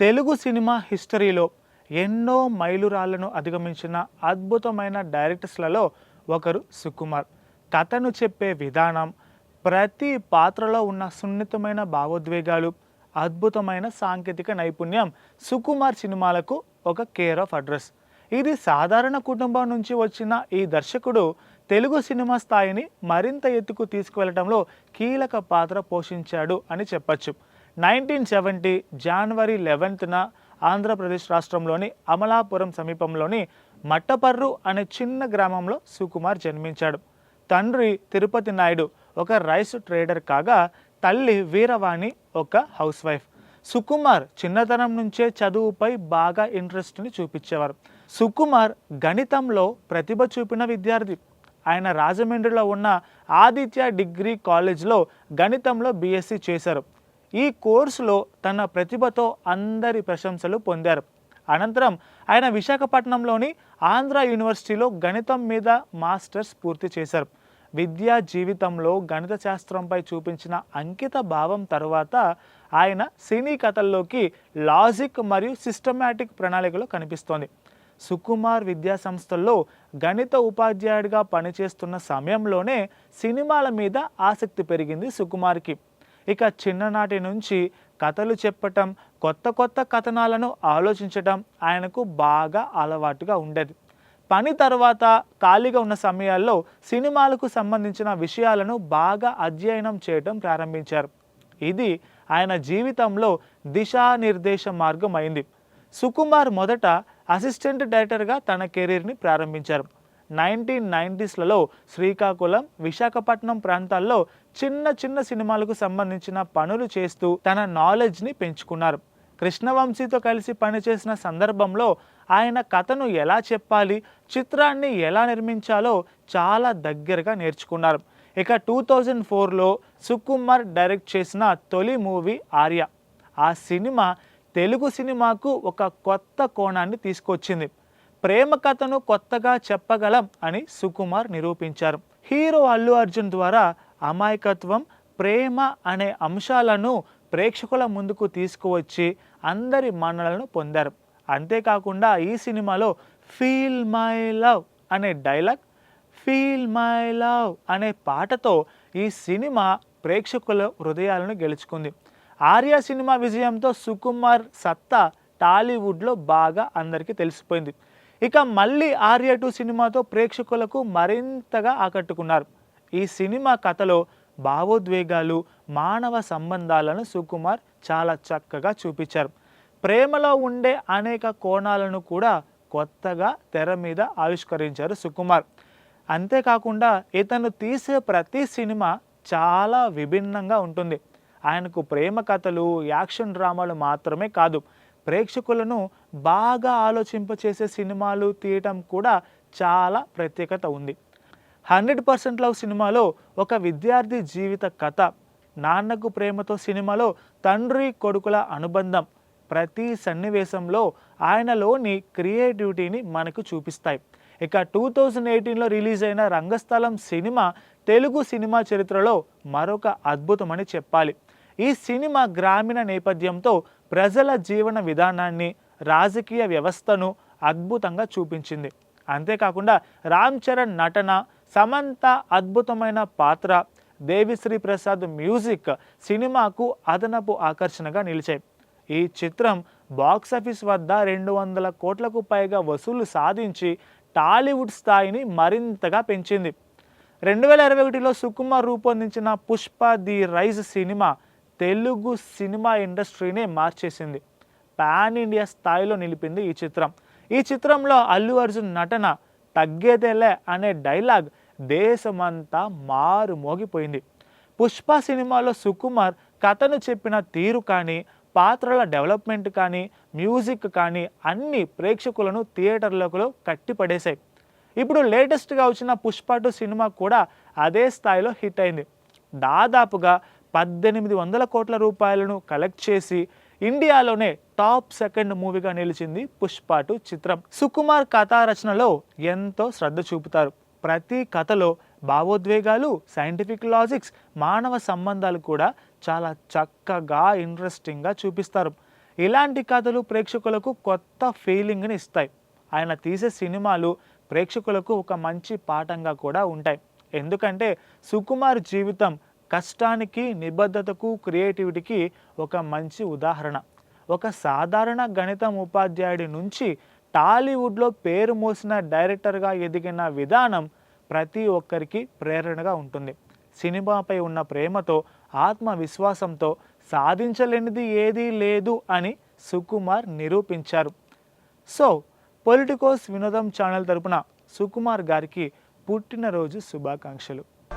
Telugu cinema హిస్టరీలో ఎన్నో మైలురాళ్ళను అధిగమించిన అద్భుతమైన డైరెక్టర్స్లలో ఒకరు సుకుమార్. కథను చెప్పే విధానం ప్రతి పాత్రలో ఉన్న సున్నితమైన భావోద్వేగాలు అద్భుతమైన సాంకేతిక నైపుణ్యం సుకుమార్ సినిమాలకు ఒక కేర్ ఆఫ్ అడ్రస్. ఇది సాధారణ కుటుంబం నుంచి వచ్చిన ఈ దర్శకుడు తెలుగు సినిమా స్థాయిని మరింత ఎత్తుకు తీసుకువెళ్ళడంలో కీలక పాత్ర పోషించాడు అని చెప్పచ్చు. నైన్టీన్ సెవెంటీ జనవరి లెవెన్త్న ఆంధ్రప్రదేశ్ రాష్ట్రంలోని అమలాపురం సమీపంలోని మట్టపర్రు అనే చిన్న గ్రామంలో సుకుమార్ జన్మించాడు. తండ్రి తిరుపతి నాయుడు ఒక రైస్ ట్రేడర్ కాగా తల్లి వీరవాణి ఒక హౌస్ వైఫ్. సుకుమార్ చిన్నతనం నుంచే చదువుపై బాగా ఇంట్రెస్ట్ని చూపించేవారు. సుకుమార్ గణితంలో ప్రతిభ చూపిన విద్యార్థి. ఆయన రాజమండ్రిలో ఉన్న ఆదిత్య డిగ్రీ కాలేజ్లో గణితంలో బీఎస్సీ చేశారు. ఈ కోర్సులో తన ప్రతిభతో అందరి ప్రశంసలు పొందారు. అనంతరం ఆయన విశాఖపట్నంలోని ఆంధ్ర యూనివర్సిటీలో గణితం మీద మాస్టర్స్ పూర్తి చేశారు. విద్యా జీవితంలో గణిత శాస్త్రంపై చూపించిన అంకిత భావం తరువాత ఆయన సినీ కథల్లోకి లాజిక్ మరియు సిస్టమాటిక్ ప్రణాళికలో కనిపిస్తోంది. సుకుమార్ విద్యా సంస్థల్లో గణిత ఉపాధ్యాయుడిగా పనిచేస్తున్న సమయంలోనే సినిమాల మీద ఆసక్తి పెరిగింది సుకుమార్కి. ఇక చిన్ననాటి నుంచి కథలు చెప్పటం కొత్త కొత్త కథనాలను ఆలోచించటం ఆయనకు బాగా అలవాటుగా ఉండేది. పని తర్వాత ఖాళీగా ఉన్న సమయాల్లో సినిమాలకు సంబంధించిన విషయాలను బాగా అధ్యయనం చేయడం ప్రారంభించారు. ఇది ఆయన జీవితంలో దిశానిర్దేశ మార్గం అయింది. సుకుమార్ మొదట అసిస్టెంట్ డైరెక్టర్గా తన కెరీర్ని ప్రారంభించారు. నైన్టీన్ నైంటీస్లలో శ్రీకాకుళం విశాఖపట్నం ప్రాంతాల్లో చిన్న చిన్న సినిమాలకు సంబంధించిన పనులు చేస్తూ తన నాలెడ్జ్ని పెంచుకున్నారు. కృష్ణవంశీతో కలిసి పనిచేసిన సందర్భంలో ఆయన కథను ఎలా చెప్పాలి చిత్రాన్ని ఎలా నిర్మించాలో చాలా దగ్గరగా నేర్చుకున్నారు. ఇక టూ థౌజండ్ ఫోర్లో సుకుమార్ డైరెక్ట్ చేసిన తొలి మూవీ ఆర్య. ఆ సినిమా తెలుగు సినిమాకు ఒక కొత్త కోణాన్ని తీసుకొచ్చింది. ప్రేమ కథను కొత్తగా చెప్పగలం అని సుకుమార్ నిరూపించారు. హీరో అల్లు అర్జున్ ద్వారా అమాయకత్వం ప్రేమ అనే అంశాలను ప్రేక్షకుల ముందుకు తీసుకువచ్చి అందరి మన్నలను పొందారు. అంతేకాకుండా ఈ సినిమాలో ఫీల్ మై లవ్ అనే డైలాగ్ ఫీల్ మై లవ్ అనే పాటతో ఈ సినిమా ప్రేక్షకుల హృదయాలను గెలుచుకుంది. ఆర్య సినిమా విజయంతో సుకుమార్ సత్తా టాలీవుడ్లో బాగా అందరికీ తెలిసిపోయింది. ఇక మళ్ళీ ఆర్య టూ సినిమాతో ప్రేక్షకులకు మరింతగా ఆకట్టుకున్నారు. ఈ సినిమా కథలో భావోద్వేగాలు మానవ సంబంధాలను సుకుమార్ చాలా చక్కగా చూపించారు. ప్రేమలో ఉండే అనేక కోణాలను కూడా కొత్తగా తెర మీద ఆవిష్కరించారు సుకుమార్. అంతేకాకుండా ఇతను తీసే ప్రతి సినిమా చాలా విభిన్నంగా ఉంటుంది. ఆయనకు ప్రేమ కథలు యాక్షన్ డ్రామాలు మాత్రమే కాదు ప్రేక్షకులను బాగా ఆలోచింపచేసే సినిమాలు తీయటం కూడా చాలా ప్రత్యేకత ఉంది. హండ్రెడ్ పర్సెంట్ లవ్ సినిమాలో ఒక విద్యార్థి జీవిత కథ నాన్నకు ప్రేమతో సినిమాలో తండ్రి కొడుకుల అనుబంధం ప్రతి సన్నివేశంలో ఆయనలోని క్రియేటివిటీని మనకు చూపిస్తాయి. ఇక టూ థౌజండ్ ఎయిటీన్లో రిలీజ్ అయిన రంగస్థలం సినిమా తెలుగు సినిమా చరిత్రలో మరొక అద్భుతమని చెప్పాలి. ఈ సినిమా గ్రామీణ నేపథ్యంతో ప్రజల జీవన విధానాన్ని రాజకీయ వ్యవస్థను అద్భుతంగా చూపించింది. అంతేకాకుండా రామ్ చరణ్ నటన సమంత అద్భుతమైన పాత్ర దేవిశ్రీ ప్రసాద్ మ్యూజిక్ సినిమాకు అదనపు ఆకర్షణగా నిలిచాయి. ఈ చిత్రం బాక్సాఫీస్ వద్ద రెండు వందల కోట్లకు పైగా వసూలు సాధించి టాలీవుడ్ స్థాయిని మరింతగా పెంచింది. రెండు వేల ఇరవై ఒకటిలో సుకుమార్ రూపొందించిన Pushpa the rise cinema Telugu cinema ఇండస్ట్రీనే మార్చేసింది. పాన్ ఇండియా స్థాయిలో నిలిపింది ఈ చిత్రం. ఈ చిత్రంలో అల్లు అర్జున్ నటన తగ్గేదేలే అనే డైలాగ్ దేశమంతా మారు మోగిపోయింది పుష్ప సినిమాలో సుకుమార్ కథను చెప్పిన తీరు కానీ పాత్రల డెవలప్మెంట్ కానీ మ్యూజిక్ కానీ అన్ని ప్రేక్షకులను థియేటర్లకు కట్టిపడేశాయి. ఇప్పుడు లేటెస్ట్గా వచ్చిన పుష్ప టూ సినిమా కూడా అదే స్థాయిలో హిట్ అయింది. దాదాపుగా పద్దెనిమిది వందల కోట్ల రూపాయలను కలెక్ట్ చేసి ఇండియాలోనే టాప్ సెకండ్ మూవీగా నిలిచింది పుష్ప టూ చిత్రం. సుకుమార్ కథా రచనలో ఎంతో శ్రద్ధ చూపుతారు. ప్రతి కథలో భావోద్వేగాలు సైంటిఫిక్ లాజిక్స్ మానవ సంబంధాలు కూడా చాలా చక్కగా ఇంట్రెస్టింగ్గా చూపిస్తారు. ఇలాంటి కథలు ప్రేక్షకులకు కొత్త ఫీలింగ్ని ఇస్తాయి. ఆయన తీసే సినిమాలు ప్రేక్షకులకు ఒక మంచి పాఠంగా కూడా ఉంటాయి. ఎందుకంటే సుకుమార్ జీవితం కష్టానికి నిబద్ధతకు క్రియేటివిటీకి ఒక మంచి ఉదాహరణ. ఒక సాధారణ గణితం ఉపాధ్యాయుడి నుంచి టాలీవుడ్లో పేరు మోసిన డైరెక్టర్గా ఎదిగిన విధానం ప్రతి ఒక్కరికి ప్రేరణగా ఉంటుంది. సినిమాపై ఉన్న ప్రేమతో ఆత్మవిశ్వాసంతో సాధించలేనిది ఏదీ లేదు అని సుకుమార్ నిరూపించారు. సో పొలిటికోస్ వినోదం ఛానల్ తరపున సుకుమార్ గారికి పుట్టినరోజు శుభాకాంక్షలు.